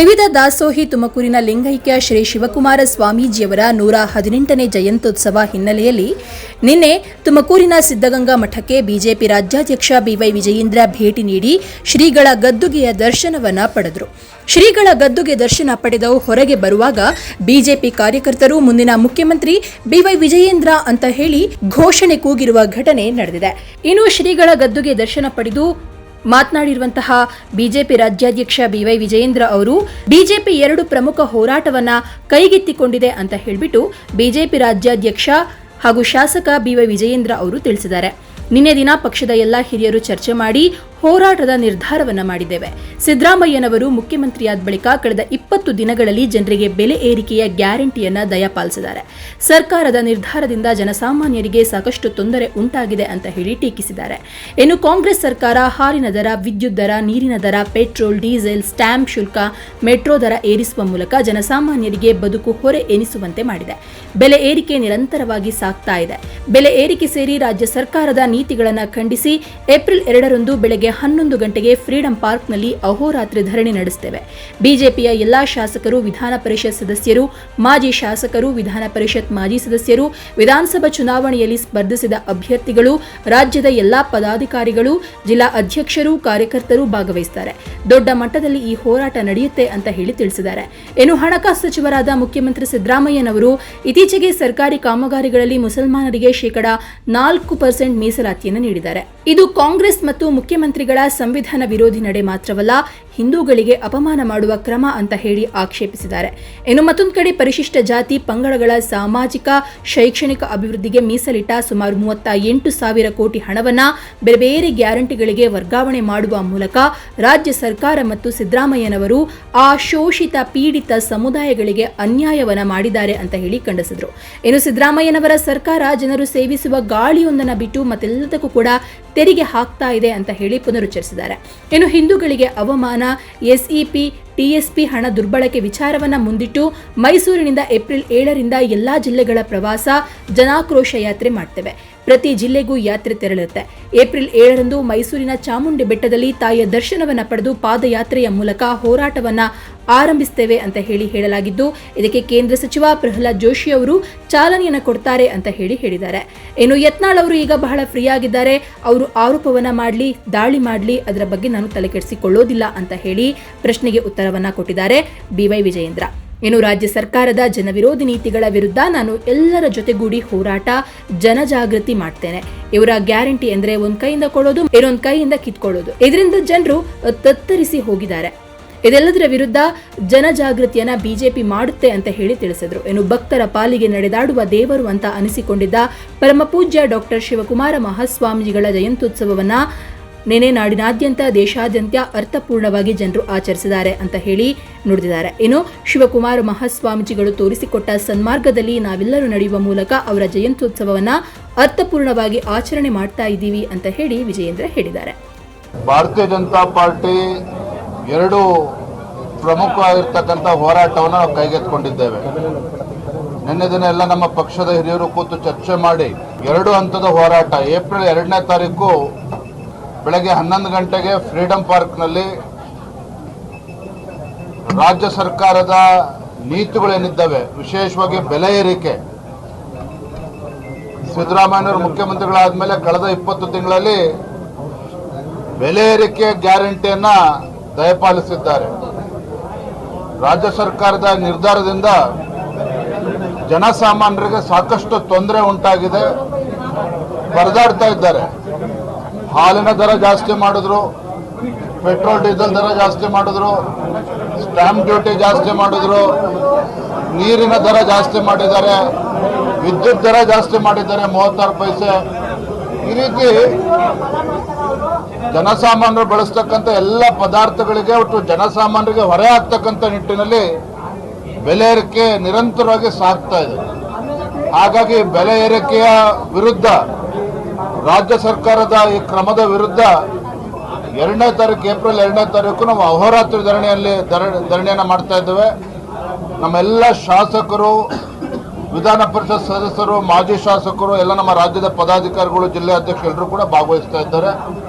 ತ್ರಿವಿಧ ದಾಸೋಹಿ ತುಮಕೂರಿನ ಲಿಂಗೈಕ್ಯ ಶ್ರೀ ಶಿವಕುಮಾರ ಸ್ವಾಮೀಜಿಯವರ ನೂರ ಹದಿನೆಂಟನೇ ಜಯಂತ್ಯುತ್ಸವ ಹಿನ್ನೆಲೆಯಲ್ಲಿ ನಿನ್ನೆ ತುಮಕೂರಿನ ಸಿದ್ದಗಂಗಾ ಮಠಕ್ಕೆ ಬಿಜೆಪಿ ರಾಜ್ಯಾಧ್ಯಕ್ಷ ಬಿವೈ ವಿಜಯೇಂದ್ರ ಭೇಟಿ ನೀಡಿ ಶ್ರೀಗಳ ಗದ್ದುಗೆಯ ದರ್ಶನವನ್ನ ಪಡೆದರು. ಶ್ರೀಗಳ ಗದ್ದುಗೆ ದರ್ಶನ ಪಡೆದು ಹೊರಗೆ ಬರುವಾಗ ಬಿಜೆಪಿ ಕಾರ್ಯಕರ್ತರು, ಮುಂದಿನ ಮುಖ್ಯಮಂತ್ರಿ ಬಿವೈ ವಿಜಯೇಂದ್ರ ಅಂತ ಹೇಳಿ ಘೋಷಣೆ ಕೂಗಿರುವ ಘಟನೆ ನಡೆದಿದೆ. ಇನ್ನು ಶ್ರೀಗಳ ಗದ್ದುಗೆ ದರ್ಶನ ಪಡೆದು ಮಾತನಾಡಿರುವಂತಹ ಬಿಜೆಪಿ ರಾಜ್ಯಾಧ್ಯಕ್ಷ ಬಿವೈ ವಿಜಯೇಂದ್ರ ಅವರು, ಬಿಜೆಪಿ ಎರಡು ಪ್ರಮುಖ ಹೋರಾಟವನ್ನ ಕೈಗೆತ್ತಿಕೊಂಡಿದೆ ಅಂತ ಹೇಳಿಬಿಟ್ಟು ಬಿಜೆಪಿ ರಾಜ್ಯಾಧ್ಯಕ್ಷ ಹಾಗೂ ಶಾಸಕ ಬಿವೈ ವಿಜಯೇಂದ್ರ ಅವರು ತಿಳಿಸಿದ್ದಾರೆ. ನಿನ್ನೆ ದಿನ ಪಕ್ಷದ ಎಲ್ಲ ಹಿರಿಯರು ಚರ್ಚೆ ಮಾಡಿ ಹೋರಾಟದ ನಿರ್ಧಾರವನ್ನ ಮಾಡಿದ್ದೇವೆ. ಸಿದ್ದರಾಮಯ್ಯನವರು ಮುಖ್ಯಮಂತ್ರಿಯಾದ ಬಳಿಕ ಕಳೆದ ಇಪ್ಪತ್ತು ದಿನಗಳಲ್ಲಿ ಜನರಿಗೆ ಬೆಲೆ ಏರಿಕೆಯ ಗ್ಯಾರಂಟಿಯನ್ನ ದಯಪಾಲಿಸಿದ್ದಾರೆ ಸರ್ಕಾರದ ನಿರ್ಧಾರದಿಂದ ಜನಸಾಮಾನ್ಯರಿಗೆ ಸಾಕಷ್ಟು ತೊಂದರೆ ಉಂಟಾಗಿದೆ ಅಂತ ಹೇಳಿ ಟೀಕಿಸಿದ್ದಾರೆ. ಇನ್ನು ಕಾಂಗ್ರೆಸ್ ಸರ್ಕಾರ ಹಾಲಿನ ದರ, ವಿದ್ಯುತ್ ದರ, ನೀರಿನ ದರ, ಪೆಟ್ರೋಲ್, ಡೀಸೆಲ್, ಸ್ಟ್ಯಾಂಪ್ ಶುಲ್ಕ, ಮೆಟ್ರೋ ದರ ಏರಿಸುವ ಮೂಲಕ ಜನಸಾಮಾನ್ಯರಿಗೆ ಬದುಕು ಹೊರೆ ಎನಿಸುವಂತೆ ಮಾಡಿದೆ. ಬೆಲೆ ಏರಿಕೆ ನಿರಂತರವಾಗಿ ಸಾಗ್ತಾ ಇದೆ. ಬೆಲೆ ಏರಿಕೆ ಸೇರಿ ರಾಜ್ಯ ಸರ್ಕಾರದ ನೀತಿಗಳನ್ನು ಖಂಡಿಸಿ ಏಪ್ರಿಲ್ ಎರಡರಂದು ಬೆಳಗ್ಗೆ ಹನ್ನೊಂದು ಗಂಟೆಗೆ ಫ್ರೀಡಂ ಪಾರ್ಕ್ನಲ್ಲಿ ಅಹೋರಾತ್ರಿ ಧರಣಿ ನಡೆಸುತ್ತೇವೆ ಬಿಜೆಪಿಯ ಎಲ್ಲಾ ಶಾಸಕರು, ವಿಧಾನ ಪರಿಷತ್ ಸದಸ್ಯರು, ಮಾಜಿ ಶಾಸಕರು, ವಿಧಾನ ಪರಿಷತ್ ಮಾಜಿ ಸದಸ್ಯರು, ವಿಧಾನಸಭಾ ಚುನಾವಣೆಯಲ್ಲಿ ಸ್ಪರ್ಧಿಸಿದ ಅಭ್ಯರ್ಥಿಗಳು, ರಾಜ್ಯದ ಎಲ್ಲಾ ಪದಾಧಿಕಾರಿಗಳು, ಜಿಲ್ಲಾ ಅಧ್ಯಕ್ಷರು, ಕಾರ್ಯಕರ್ತರು ಭಾಗವಹಿಸುತ್ತಾರೆ. ದೊಡ್ಡ ಮಟ್ಟದಲ್ಲಿ ಈ ಹೋರಾಟ ನಡೆಯುತ್ತೆ ಅಂತ ಹೇಳಿ ತಿಳಿಸಿದ್ದಾರೆ. ಇನ್ನು ಹಣಕಾಸು ಸಚಿವರಾದ ಮುಖ್ಯಮಂತ್ರಿ ಸಿದ್ದರಾಮಯ್ಯನವರು ಇತ್ತೀಚೆಗೆ ಸರ್ಕಾರಿ ಕಾಮಗಾರಿಗಳಲ್ಲಿ ಮುಸಲ್ಮಾನರಿಗೆ ಶೇಕಡಾ ನಾಲ್ಕು ಪರ್ಸೆಂಟ್ ಮೀಸಲಾತಿಯನ್ನು ನೀಡಿದ್ದಾರೆ. ಇದು ಕಾಂಗ್ರೆಸ್ ಮತ್ತು ಮುಖ್ಯಮಂತ್ರಿಗಳ ಸಂವಿಧಾನ ವಿರೋಧಿ ನಡೆ ಮಾತ್ರವಲ್ಲ, ಹಿಂದೂಗಳಿಗೆ ಅಪಮಾನ ಮಾಡುವ ಕ್ರಮ ಅಂತ ಹೇಳಿ ಆಕ್ಷೇಪಿಸಿದ್ದಾರೆ. ಇನ್ನು ಮತ್ತೊಂದು ಕಡೆ ಪರಿಶಿಷ್ಟ ಜಾತಿ ಪಂಗಡಗಳ ಸಾಮಾಜಿಕ, ಶೈಕ್ಷಣಿಕ ಅಭಿವೃದ್ಧಿಗೆ ಮೀಸಲಿಟ್ಟ ಸುಮಾರು ಮೂವತ್ತ ಎಂಟು ಸಾವಿರ ಕೋಟಿ ಹಣವನ್ನ ಬೇರೆ ಬೇರೆ ಗ್ಯಾರಂಟಿಗಳಿಗೆ ವರ್ಗಾವಣೆ ಮಾಡುವ ಮೂಲಕ ರಾಜ್ಯ ಸರ್ಕಾರ ಮತ್ತು ಸಿದ್ದರಾಮಯ್ಯನವರು ಆ ಶೋಷಿತ ಪೀಡಿತ ಸಮುದಾಯಗಳಿಗೆ ಅನ್ಯಾಯವನ್ನ ಮಾಡಿದ್ದಾರೆ ಅಂತ ಹೇಳಿ ಖಂಡಿಸಿದರು. ಇನ್ನು ಸಿದ್ದರಾಮಯ್ಯನವರ ಸರ್ಕಾರ ಜನರು ಸೇವಿಸುವ ಗಾಳಿಯೊಂದನ್ನು ಬಿಟ್ಟು ಮತ್ತೆಲ್ಲದಕ್ಕೂ ಕೂಡ ತೆರಿಗೆ ಹಾಕ್ತಾ ಇದೆ ಅಂತ ಹೇಳಿ ಪುನರುಚ್ಚರಿಸಿದ್ದಾರೆ. ಇನ್ನು ಹಿಂದೂಗಳಿಗೆ ಅವಮಾನ, ಎಸ್ಇಪಿ, ಟಿಎಸ್ಪಿ ಹಣ ದುರ್ಬಳಕೆ ವಿಚಾರವನ್ನ ಮುಂದಿಟ್ಟು ಮೈಸೂರಿನಿಂದ ಏಪ್ರಿಲ್ ಏಳರಿಂದ ಎಲ್ಲಾ ಜಿಲ್ಲೆಗಳ ಪ್ರವಾಸ ಜನಾಕ್ರೋಶ ಯಾತ್ರೆ ಮಾಡ್ತೇವೆ. ಪ್ರತಿ ಜಿಲ್ಲೆಗೂ ಯಾತ್ರೆ ತೆರಳುತ್ತೆ. ಏಪ್ರಿಲ್ ಏಳರಂದು ಮೈಸೂರಿನ ಚಾಮುಂಡಿ ಬೆಟ್ಟದಲ್ಲಿ ತಾಯಿಯ ದರ್ಶನವನ್ನ ಪಡೆದು ಪಾದಯಾತ್ರೆಯ ಮೂಲಕ ಹೋರಾಟವನ್ನ ಆರಂಭಿಸ್ತೇವೆ ಅಂತ ಹೇಳಿ ಹೇಳಲಾಗಿದ್ದು, ಇದಕ್ಕೆ ಕೇಂದ್ರ ಸಚಿವ ಪ್ರಹ್ಲಾದ್ ಜೋಶಿ ಅವರು ಚಾಲನೆಯನ್ನು ಕೊಡ್ತಾರೆ ಅಂತ ಹೇಳಿ ಹೇಳಿದ್ದಾರೆ. ಇನ್ನು ಯತ್ನಾಳ್ ಅವರು ಈಗ ಬಹಳ ಫ್ರೀ ಆಗಿದ್ದಾರೆ ಅವರು ಆರೋಪವನ್ನ ಮಾಡಲಿ, ದಾಳಿ ಮಾಡಲಿ, ಅದರ ಬಗ್ಗೆ ನಾನು ತಲೆಕೆಡಿಸಿಕೊಳ್ಳೋದಿಲ್ಲ ಅಂತ ಹೇಳಿ ಪ್ರಶ್ನೆಗೆ ಉತ್ತರವನ್ನ ಕೊಟ್ಟಿದ್ದಾರೆ. ಬಿವೈ ವಿಜಯೇಂದ್ರ. ಇನ್ನು ರಾಜ್ಯ ಸರ್ಕಾರದ ಜನವಿರೋಧಿ ನೀತಿಗಳ ವಿರುದ್ಧ ನಾನು ಎಲ್ಲರ ಜೊತೆಗೂಡಿ ಹೋರಾಟ, ಜನಜಾಗೃತಿ ಮಾಡ್ತೇನೆ. ಇವರ ಗ್ಯಾರಂಟಿ ಅಂದ್ರೆ ಒಂದ್ ಕೈಯಿಂದ ಕೊಡೋದು, ಇನ್ನೊಂದ್ ಕೈಯಿಂದ ಕಿತ್ಕೊಳ್ಳೋದು. ಇದರಿಂದ ಜನರು ತತ್ತರಿಸಿ ಹೋಗಿದ್ದಾರೆ. ಇದೆಲ್ಲದರ ವಿರುದ್ಧ ಜನಜಾಗೃತಿಯನ್ನ ಬಿಜೆಪಿ ಮಾಡುತ್ತೆ ಅಂತ ಹೇಳಿ ತಿಳಿಸಿದ್ರು. ಇನ್ನು ಭಕ್ತರ ಪಾಲಿಗೆ ನಡೆದಾಡುವ ದೇವರು ಅಂತ ಅನಿಸಿಕೊಂಡಿದ್ದ ಪರಮಪೂಜ್ಯ ಡಾಕ್ಟರ್ ಶಿವಕುಮಾರ ಮಹಾಸ್ವಾಮಿಗಳ ಜಯಂತ್ಯುತ್ಸವವನ್ನ ನೆನೆ ನಾಡಿನಾದ್ಯಂತ ದೇಶಾದ್ಯಂತ ಅರ್ಥಪೂರ್ಣವಾಗಿ ಜನರು ಆಚರಿಸಿದ್ದಾರೆ ಅಂತ ಹೇಳಿ ನುಡಿದಿದ್ದಾರೆ. ಇನ್ನು ಶಿವಕುಮಾರ ಮಹಾಸ್ವಾಮೀಜಿಗಳು ತೋರಿಸಿಕೊಟ್ಟ ಸನ್ಮಾರ್ಗದಲ್ಲಿ ನಾವೆಲ್ಲರೂ ನಡೆಯುವ ಮೂಲಕ ಅವರ ಜಯಂತ್ಯುತ್ಸವವನ್ನ ಅರ್ಥಪೂರ್ಣವಾಗಿ ಆಚರಣೆ ಮಾಡ್ತಾ ಇದ್ದೀವಿ ಅಂತ ಹೇಳಿ ವಿಜಯೇಂದ್ರ ಹೇಳಿದ್ದಾರೆ. ಭಾರತೀಯ ಜನತಾ ಪಾರ್ಟಿ ಎರಡು ಪ್ರಮುಖವಾಗಿರ್ತಕ್ಕಂಥ ಹೋರಾಟವನ್ನು ನಾವು ಕೈಗೆತ್ತಿಕೊಂಡಿದ್ದೇವೆ. ನಿನ್ನೆ ದಿನ ಎಲ್ಲ ನಮ್ಮ ಪಕ್ಷದ ಹಿರಿಯರು ಕೂತು ಚರ್ಚೆ ಮಾಡಿ ಎರಡು ಹಂತದ ಹೋರಾಟ, ಏಪ್ರಿಲ್ ಎರಡನೇ ತಾರೀಕು ಬೆಳಗ್ಗೆ ಹನ್ನೊಂದು ಗಂಟೆಗೆ ಫ್ರೀಡಂ ಪಾರ್ಕ್ನಲ್ಲಿ ರಾಜ್ಯ ಸರ್ಕಾರದ ನೀತಿಗಳೇನಿದ್ದಾವೆ, ವಿಶೇಷವಾಗಿ ಬೆಲೆ ಏರಿಕೆ. ಸಿದ್ದರಾಮಯ್ಯವರು ಮುಖ್ಯಮಂತ್ರಿಗಳಾದ ಮೇಲೆ ಕಳೆದ ಇಪ್ಪತ್ತು ತಿಂಗಳಲ್ಲಿ ಬೆಲೆ ಏರಿಕೆ ಗ್ಯಾರಂಟಿಯನ್ನ ದಯಪಾಲಿಸಿದ್ದಾರೆ. ರಾಜ್ಯ ಸರ್ಕಾರದ ನಿರ್ಧಾರದಿಂದ ಜನಸಾಮಾನ್ಯರಿಗೆ ಸಾಕಷ್ಟು ತೊಂದರೆ ಉಂಟಾಗಿದೆ. ಪರದಾಡ್ತಾ ಇದ್ದಾರೆ. ಹಾಲಿನ ದರ ಜಾಸ್ತಿ ಮಾಡಿದ್ರು ಪೆಟ್ರೋಲ್ ಡೀಸೆಲ್ ದರ ಜಾಸ್ತಿ ಮಾಡಿದ್ರು ಸ್ಟ್ಯಾಂಪ್ ಡ್ಯೂಟಿ ಜಾಸ್ತಿ ಮಾಡಿದ್ರು, ನೀರಿನ ದರ ಜಾಸ್ತಿ ಮಾಡಿದ್ದಾರೆ, ವಿದ್ಯುತ್ ದರ ಜಾಸ್ತಿ ಮಾಡಿದ್ದಾರೆ, ಮೂವತ್ತಾರು ಪೈಸೆ. ಈ ರೀತಿ ಜನಸಾಮಾನ್ಯರು ಬಳಸ್ತಕ್ಕಂಥ ಎಲ್ಲ ಪದಾರ್ಥಗಳಿಗೆ ಒಟ್ಟು ಜನಸಾಮಾನ್ಯರಿಗೆ ಹೊರೆ ಆಗ್ತಕ್ಕಂಥ ನಿಟ್ಟಿನಲ್ಲಿ ಬೆಲೆ ಏರಿಕೆ ನಿರಂತರವಾಗಿ ಸಾಗ್ತಾ ಇದೆ. ಹಾಗಾಗಿ ಬೆಲೆ ಏರಿಕೆಯ ವಿರುದ್ಧ ರಾಜ್ಯ ಸರ್ಕಾರದ ಈ ಕ್ರಮದ ವಿರುದ್ಧ ಎರಡನೇ ತಾರೀಕು, ಏಪ್ರಿಲ್ ಎರಡನೇ ತಾರೀಕು ನಾವು ಅಹೋರಾತ್ರಿ ಧರಣಿಯಲ್ಲಿ ಧರ- ಧರಣಿಯನ್ನ ಮಾಡ್ತಾ ಇದ್ದೇವೆ. ನಮ್ಮೆಲ್ಲ ಶಾಸಕರು, ವಿಧಾನ ಪರಿಷತ್ ಸದಸ್ಯರು, ಮಾಜಿ ಶಾಸಕರು, ಎಲ್ಲ ನಮ್ಮ ರಾಜ್ಯದ ಪದಾಧಿಕಾರಿಗಳು, ಜಿಲ್ಲೆ ಎಲ್ಲರೂ ಕೂಡ ಭಾಗವಹಿಸ್ತಾ ಇದ್ದಾರೆ.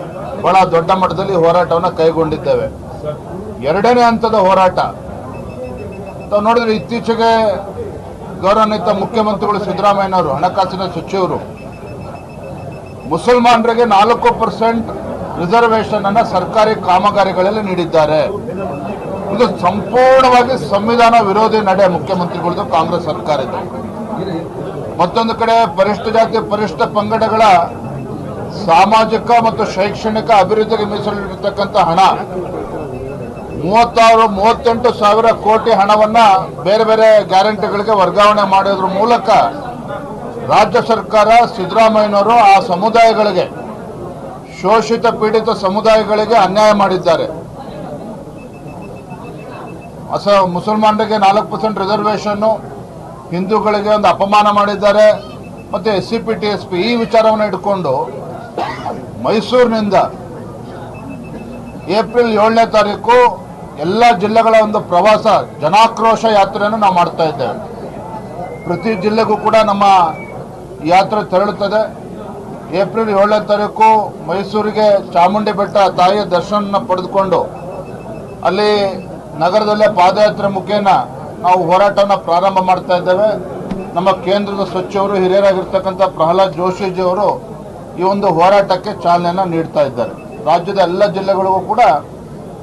ಬಹಳ ದೊಡ್ಡ ಮಟ್ಟದಲ್ಲಿ ಹೋರಾಟವನ್ನು ಕೈಗೊಂಡಿದ್ದೇವೆ. ಎರಡನೇ ಹಂತದ ಹೋರಾಟ. ತಾವು ನೋಡಿದ್ರೆ ಇತ್ತೀಚೆಗೆ ಗೌರವಾನ್ವಿತ ಮುಖ್ಯಮಂತ್ರಿಗಳು ಸಿದ್ದರಾಮಯ್ಯನವರು, ಹಣಕಾಸಿನ ಸಚಿವರು ಮುಸಲ್ಮಾನರಿಗೆ ನಾಲ್ಕು ಪರ್ಸೆಂಟ್ ರಿಸರ್ವೇಶನ್ ಅನ್ನ ಸರ್ಕಾರಿ ಕಾಮಗಾರಿಗಳಲ್ಲಿ ನೀಡಿದ್ದಾರೆ. ಇದು ಸಂಪೂರ್ಣವಾಗಿ ಸಂವಿಧಾನ ವಿರೋಧಿ ನಡೆ ಮುಖ್ಯಮಂತ್ರಿಗಳದ್ದು ಕಾಂಗ್ರೆಸ್ ಸರ್ಕಾರದ ಮತ್ತೊಂದು ಕಡೆ ಪರಿಷ್ಠ ಜಾತಿ ಪರಿಷ್ಠ ಪಂಗಡಗಳ ಸಾಮಾಜಿಕ ಮತ್ತು ಶೈಕ್ಷಣಿಕ ಅಭಿವೃದ್ಧಿಗೆ ಮೀಸಲಿಟ್ಟಿರ್ತಕ್ಕಂಥ ಹಣ, ಮೂವತ್ತಾರು, ಮೂವತ್ತೆಂಟು ಸಾವಿರ ಕೋಟಿ ಹಣವನ್ನ ಬೇರೆ ಬೇರೆ ಗ್ಯಾರಂಟಿಗಳಿಗೆ ವರ್ಗಾವಣೆ ಮಾಡೋದ್ರ ಮೂಲಕ ರಾಜ್ಯ ಸರ್ಕಾರ, ಸಿದ್ದರಾಮಯ್ಯನವರು ಆ ಸಮುದಾಯಗಳಿಗೆ, ಶೋಷಿತ ಪೀಡಿತ ಸಮುದಾಯಗಳಿಗೆ ಅನ್ಯಾಯ ಮಾಡಿದ್ದಾರೆ. ಅಸ ಮುಸಲ್ಮಾನರಿಗೆ ನಾಲ್ಕು ಪರ್ಸೆಂಟ್ ರಿಸರ್ವೇಷನ್ನು ಹಿಂದೂಗಳಿಗೆ ಒಂದು ಅಪಮಾನ ಮಾಡಿದ್ದಾರೆ. ಮತ್ತು S C P T S P ಈ ವಿಚಾರವನ್ನು ಇಟ್ಕೊಂಡು ಮೈಸೂರಿನಿಂದ ಏಪ್ರಿಲ್ ಏಳನೇ ತಾರೀಕು ಎಲ್ಲ ಜಿಲ್ಲೆಗಳ ಒಂದು ಪ್ರವಾಸ, ಜನಾಕ್ರೋಶ ಯಾತ್ರೆಯನ್ನು ನಾವು ಮಾಡ್ತಾ ಇದ್ದೇವೆ. ಪ್ರತಿ ಜಿಲ್ಲೆಗೂ ಕೂಡ ನಮ್ಮ ಯಾತ್ರೆ ತೆರಳುತ್ತದೆ. ಏಪ್ರಿಲ್ ಏಳನೇ ತಾರೀಕು ಮೈಸೂರಿಗೆ ಚಾಮುಂಡಿ ಬೆಟ್ಟ ತಾಯಿಯ ದರ್ಶನ ಪಡೆದುಕೊಂಡು ಅಲ್ಲಿ ನಗರದಲ್ಲೇ ಪಾದಯಾತ್ರೆ ಮುಖೇನ ನಾವು ಹೋರಾಟವನ್ನು ಪ್ರಾರಂಭ ಮಾಡ್ತಾ ಇದ್ದೇವೆ. ನಮ್ಮ ಕೇಂದ್ರದ ಸಚಿವರು, ಹಿರಿಯರಾಗಿರ್ತಕ್ಕಂಥ ಪ್ರಹ್ಲಾದ್ ಜೋಶಿಜಿ ಅವರು ಈ ಒಂದು ಹೋರಾಟಕ್ಕೆ ಚಾಲನೆಯನ್ನು ನೀಡ್ತಾ ಇದ್ದಾರೆ. ರಾಜ್ಯದ ಎಲ್ಲ ಜಿಲ್ಲೆಗಳಿಗೂ ಕೂಡ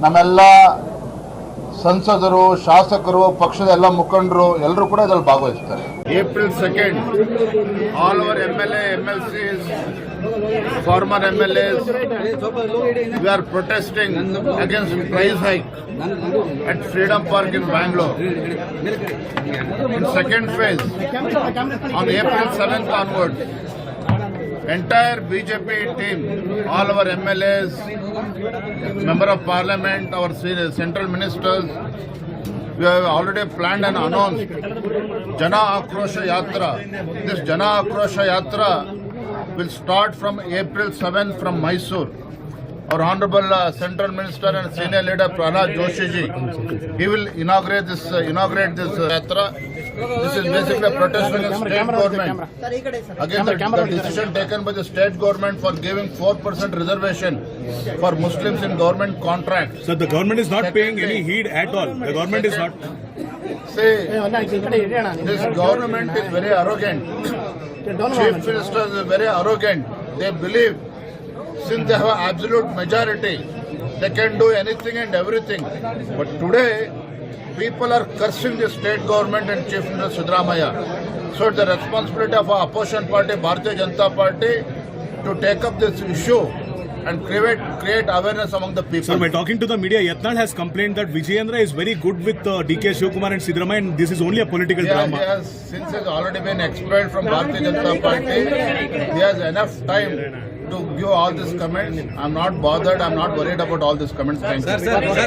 ನಮ್ಮೆಲ್ಲ ಸಂಸದರು ಶಾಸಕರು ಪಕ್ಷದ ಎಲ್ಲ ಮುಖಂಡರು ಎಲ್ಲರೂ ಕೂಡ ಇದರಲ್ಲಿ ಭಾಗವಹಿಸ್ತಾರೆ. April second all over M L M L C former M L S R protesting against price hike at Freedom Park in Bangalore in second phase, on April 7th onwards, entire BJP team, all our MLAs, Member of Parliament, our central ministers, we have already planned and announced Jana Akrosha Yatra. This Jana Akrosha Yatra will start from April 7th from Mysore. Our Honorable uh, Central Minister and Senior Leader Prahlad Joshi ji, he will inaugurate this uh, inaugurate this uh, yatra. This is basically a protest against state government. Again, the, the decision taken by the state government for giving 4% reservation for Muslims in government contracts. So the government is not paying any heed at all. The government is not. See, this government is very arrogant. Chief Minister is very arrogant. They believe since they have absolute majority, they can do anything and everything. But today, people are cursing the state government and Chief Minister Sidramaya. So it's the responsibility of our opposition party, Bharatiya Janata Party, to take up this issue and create create awareness among the people. Sir, by talking to the media, Yatnal has complained that Vijayendra is very good with uh, DK Shivkumar and Sidramaya and this is only a political He has, drama. he has, since he has already been expelled from Bharatiya Janata Party, he has enough time give all these comments. I'm not bothered. I'm not worried about all these comments. Thank you.